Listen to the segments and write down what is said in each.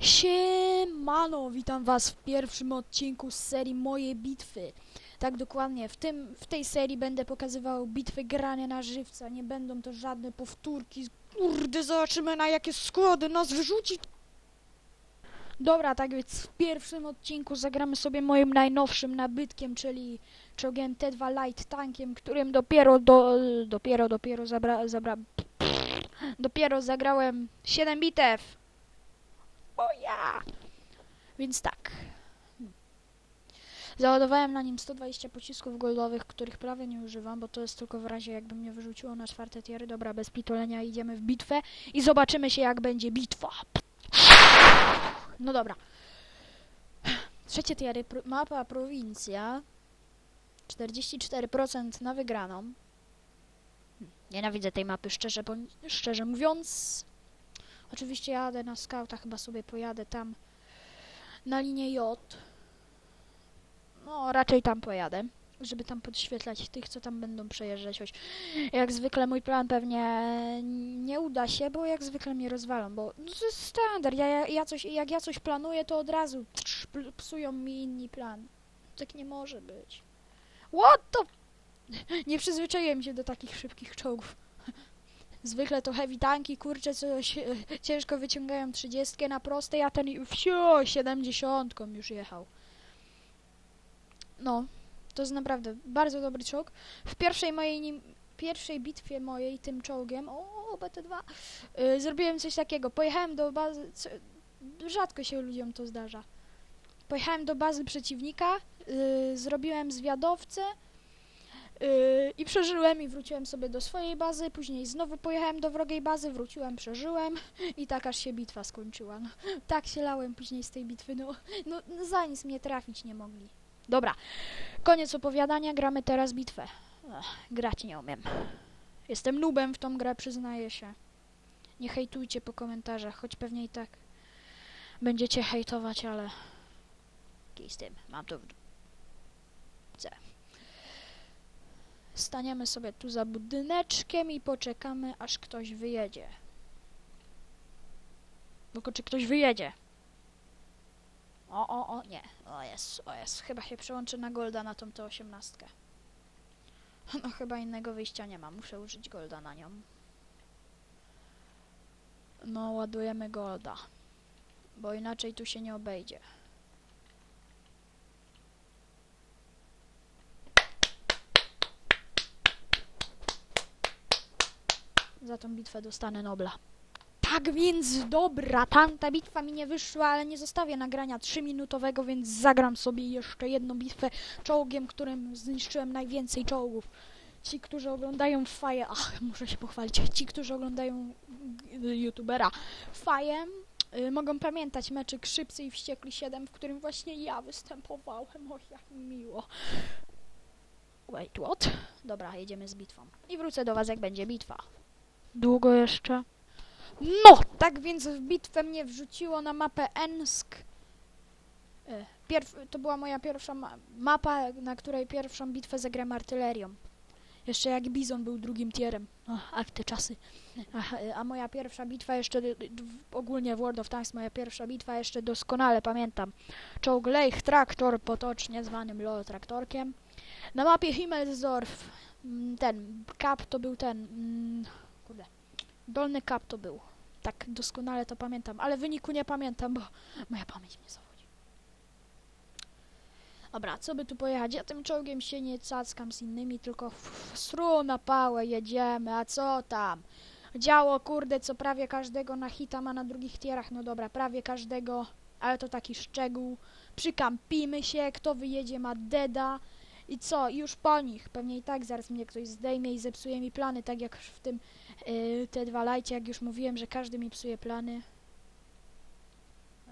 Siemano, witam was w pierwszym odcinku z serii Moje Bitwy. Tak dokładnie, w, tym, w tej serii będę pokazywał bitwy grania na żywca. Nie będą to żadne powtórki. Kurde, zobaczymy na jakie składy nas wyrzuci. Dobra, tak więc w pierwszym odcinku zagramy sobie moim najnowszym nabytkiem, czyli czołgiem T2 Light Tankiem, którym dopiero do, dopiero, dopiero zabra, zabra, dopiero zagrałem 7 bitew. O ja! Więc tak. Załadowałem na nim 120 pocisków goldowych, których prawie nie używam, bo to jest tylko w razie jakby mnie wyrzuciło na czwarte tiery. Dobra, bez pitolenia idziemy w bitwę i zobaczymy się jak będzie bitwa. No dobra. Trzecie tiery, pro, mapa prowincja. 44% na wygraną. Hm, Nienawidzę tej mapy, szczerze, szczerze mówiąc. Oczywiście jadę na skauta, chyba sobie pojadę tam na linię J. No, raczej tam pojadę, żeby tam podświetlać tych, co tam będą przejeżdżać, choć jak zwykle mój plan pewnie nie uda się, bo jak zwykle mnie rozwalą, bo to jest standard, ja, ja, coś, jak ja coś planuję, to od razu psują mi inni plan. Tak nie może być. What the... Nie przyzwyczaiłem się do takich szybkich czołgów. Zwykle to heavy tanki, kurczę, coś e, ciężko wyciągają 30 na prostej, a ten wsio 70 już jechał. No, to jest naprawdę bardzo dobry czołg. W pierwszej mojej nim, pierwszej bitwie mojej tym czołgiem, o BT2, y, zrobiłem coś takiego. Pojechałem do bazy, co, rzadko się ludziom to zdarza. Pojechałem do bazy przeciwnika, y, zrobiłem zwiadowcę, Yy, I przeżyłem i wróciłem sobie do swojej bazy, później znowu pojechałem do wrogiej bazy, wróciłem, przeżyłem i tak aż się bitwa skończyła. No, tak się lałem później z tej bitwy, no, no, za nic mnie trafić nie mogli. Dobra, koniec opowiadania, gramy teraz bitwę. Ech, grać nie umiem. Jestem nubem w tą grę, przyznaję się. Nie hejtujcie po komentarzach, choć pewnie i tak będziecie hejtować, ale... Kij z tym, mam to w C. Staniemy sobie tu za budyneczkiem i poczekamy, aż ktoś wyjedzie. Tylko czy ktoś wyjedzie? O, o, o, nie. O jest, o jest. Chyba się przełączy na Golda na tą T18. No chyba innego wyjścia nie ma. Muszę użyć Golda na nią. No, ładujemy Golda. Bo inaczej tu się nie obejdzie. Za tą bitwę dostanę Nobla. Tak więc dobra, tamta bitwa mi nie wyszła, ale nie zostawię nagrania 3-minutowego, więc zagram sobie jeszcze jedną bitwę czołgiem, którym zniszczyłem najwięcej czołgów. Ci, którzy oglądają Faję, ach, muszę się pochwalić, ci, którzy oglądają youtubera Fajem, y, mogą pamiętać meczyk Szybcy i Wściekli 7, w którym właśnie ja występowałem. O, jak miło. Wait, what? Dobra, jedziemy z bitwą. I wrócę do was, jak będzie bitwa. Długo jeszcze? No! Tak więc w bitwę mnie wrzuciło na mapę Ensk. E, Pierw, to była moja pierwsza ma mapa, na której pierwszą bitwę zagram artylerią. Jeszcze jak Bizon był drugim tierem. Ach, ach te czasy. Ach, e, a moja pierwsza bitwa jeszcze, ogólnie w World of Tanks, moja pierwsza bitwa jeszcze doskonale pamiętam. Czołg Leich Traktor, potocznie zwanym LOL Traktorkiem. Na mapie Himmelsdorf, mm, ten, Kap to był ten, mm, kurde, Dolny Kap to był. Tak, doskonale to pamiętam, ale wyniku nie pamiętam, bo moja pamięć mnie zawodzi. Dobra, co by tu pojechać? Ja tym czołgiem się nie cackam z innymi, tylko sru na pałę jedziemy, a co tam? Działo, kurde, co prawie każdego na hita ma na drugich tierach, no dobra, prawie każdego, ale to taki szczegół. Przykampimy się, kto wyjedzie ma deda i co, już po nich. Pewnie i tak zaraz mnie ktoś zdejmie i zepsuje mi plany, tak jak w tym Yy, te dwa lajcie, jak już mówiłem, że każdy mi psuje plany.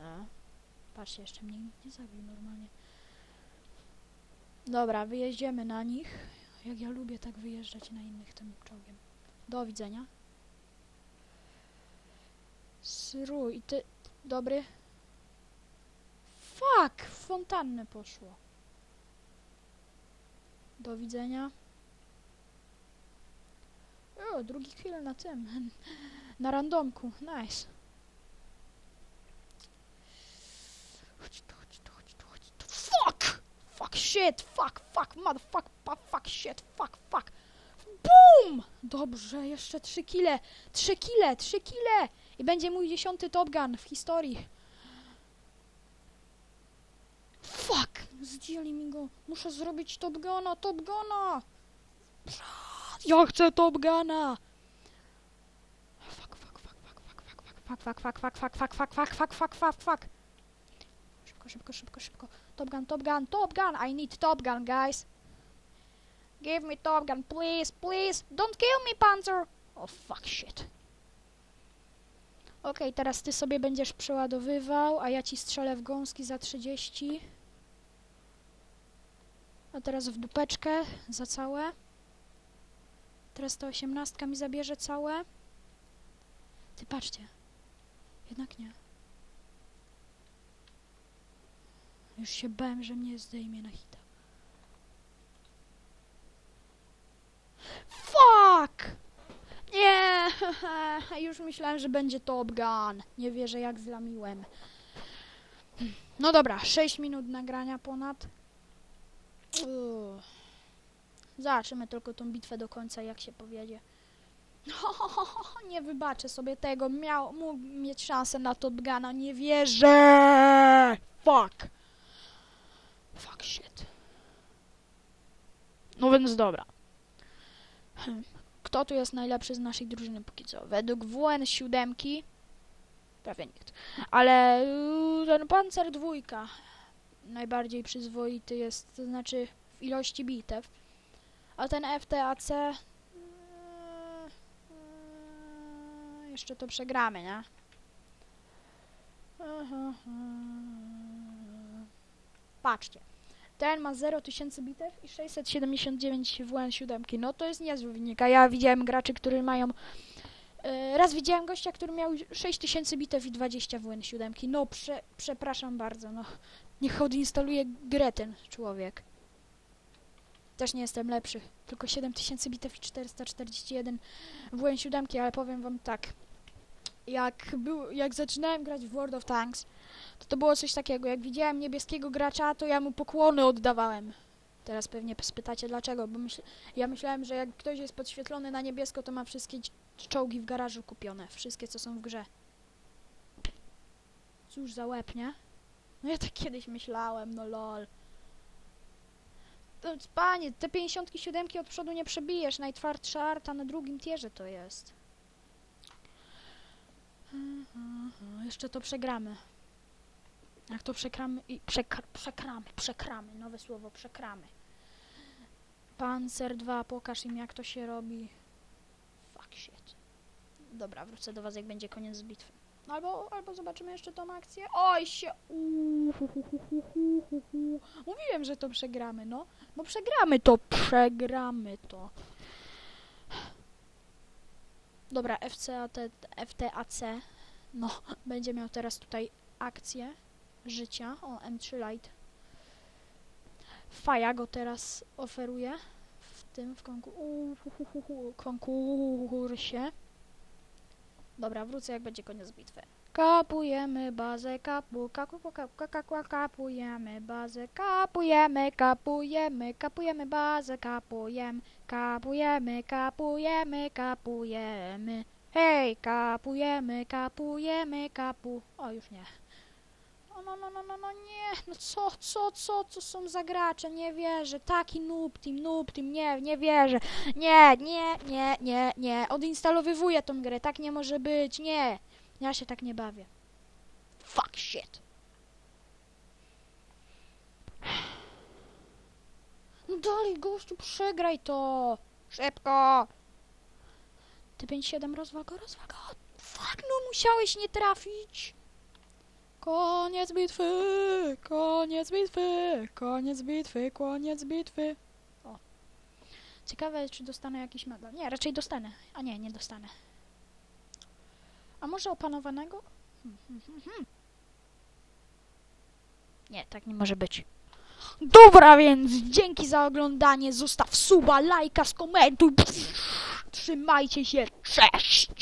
A, patrzcie, jeszcze mnie nikt nie zabił normalnie. Dobra, wyjeździemy na nich. Jak ja lubię tak wyjeżdżać na innych tym czołgiem. Do widzenia. Sru i ty... Dobry. Fuck! W fontannę poszło. Do widzenia. O, drugi kill na tym. Na randomku. Nice. Chodź tu, chodź tu, chodź tu, chodź tu. Fuck! Fuck shit! Fuck, fuck, motherfuck, fuck shit, fuck, fuck. BUM! Dobrze, jeszcze trzy kile. Trzy kile, trzy kile! I będzie mój dziesiąty Top Gun w historii. Zdjęli mi go. Muszę zrobić Top Guna, Top Guna! Ja chcę Top Guna! Fuck, fuck, fuck, fuck, fuck, fuck, fuck, fuck, fuck, fuck, fuck, fuck, fuck, fuck, fuck, fuck, fuck. Szybko, szybko, szybko, szybko. Top Gun, Top Gun, Top Gun! I need Top Gun, guys! Give me Top Gun, please, please! Don't kill me, Panzer! Oh, fuck, shit. Okej, teraz ty sobie będziesz przeładowywał, a ja ci strzelę w gąski za 30. A teraz w dupeczkę za całe. Teraz ta osiemnastka mi zabierze całe. Ty patrzcie. Jednak nie. Już się bałem, że mnie zdejmie na hita. Fuck! Nie! Już myślałem, że będzie Top Gun. Nie wierzę, jak zlamiłem. No dobra, 6 minut nagrania ponad. Uuu. Zobaczymy tylko tą bitwę do końca, jak się powiedzie. Nie wybaczę sobie tego. Miał mógł mieć szansę na Top Guna. Nie wierzę! Fuck! Fuck shit. No więc dobra. Hmm. Kto tu jest najlepszy z naszej drużyny póki co? Według WN7 prawie nikt. Ale yy, ten pancer dwójka najbardziej przyzwoity jest, to znaczy w ilości bitew. A ten FTAC yy, yy, jeszcze to przegramy, nie? Patrzcie. Ten ma 0 tysięcy bitew i 679 WN7. No to jest niezły wynik. A ja widziałem graczy, którzy mają. e, raz widziałem gościa, który miał 6000 bitew i 20 WN7. No prze, przepraszam bardzo. No. Niech odinstaluje grę ten człowiek. Też nie jestem lepszy. Tylko 7000 bitew i 441 WN7, ale powiem wam tak. Jak, był, jak zaczynałem grać w World of Tanks, to to było coś takiego. Jak widziałem niebieskiego gracza, to ja mu pokłony oddawałem. Teraz pewnie spytacie dlaczego, bo myśl, ja myślałem, że jak ktoś jest podświetlony na niebiesko, to ma wszystkie czołgi w garażu kupione. Wszystkie, co są w grze. Cóż za łeb, nie? No ja tak kiedyś myślałem, no lol. Panie, te 57 od przodu nie przebijesz. Najtwardsza arta na drugim tierze to jest. Mhm, Jeszcze to przegramy. Jak to przekramy i przekr przekramy, przekramy, nowe słowo, przekramy. Panzer 2, pokaż im jak to się robi. Fuck shit. Dobra, wrócę do was jak będzie koniec bitwy. Albo, albo zobaczymy jeszcze tą akcję. Oj się! Mówiłem, że to przegramy, no. Bo przegramy to, przegramy to. Dobra, FCAT, FTAC, no, będzie miał teraz tutaj akcję życia. O, M3 Lite. Faja go teraz oferuje w tym, w konku uhuhuhu, konkursie. Dobra, wrócę jak będzie koniec bitwy. Kapujemy bazę, kapu, kapu, kapu, kapu, kapujemy bazę, kapujemy, kapujemy, kapujemy bazę, kapujemy, kapujemy, kapujemy, kapujemy. Hej, kapujemy, kapujemy, kapu. O, już nie. No, no, no, no, no, nie. No co, co, co, co są za gracze? Nie wierzę. Taki noob team, noob team, nie, nie wierzę. Nie, nie, nie, nie, nie. Odinstalowywuję tą grę. Tak nie może być. Nie. Ja się tak nie bawię. Fuck shit. No dalej, gościu, przegraj to. Szybko. Ty 5-7 rozwaga, rozwaga. Fuck, no musiałeś nie trafić. Koniec bitwy, koniec bitwy, koniec bitwy, koniec bitwy. O. Ciekawe, czy dostanę jakiś medal. Nie, raczej dostanę. A nie, nie dostanę. A może opanowanego? Hmm, hmm, hmm, hmm. Nie, tak nie może być. Dobra, więc dzięki za oglądanie. Zostaw suba, lajka, skomentuj. Trzymajcie się. Cześć!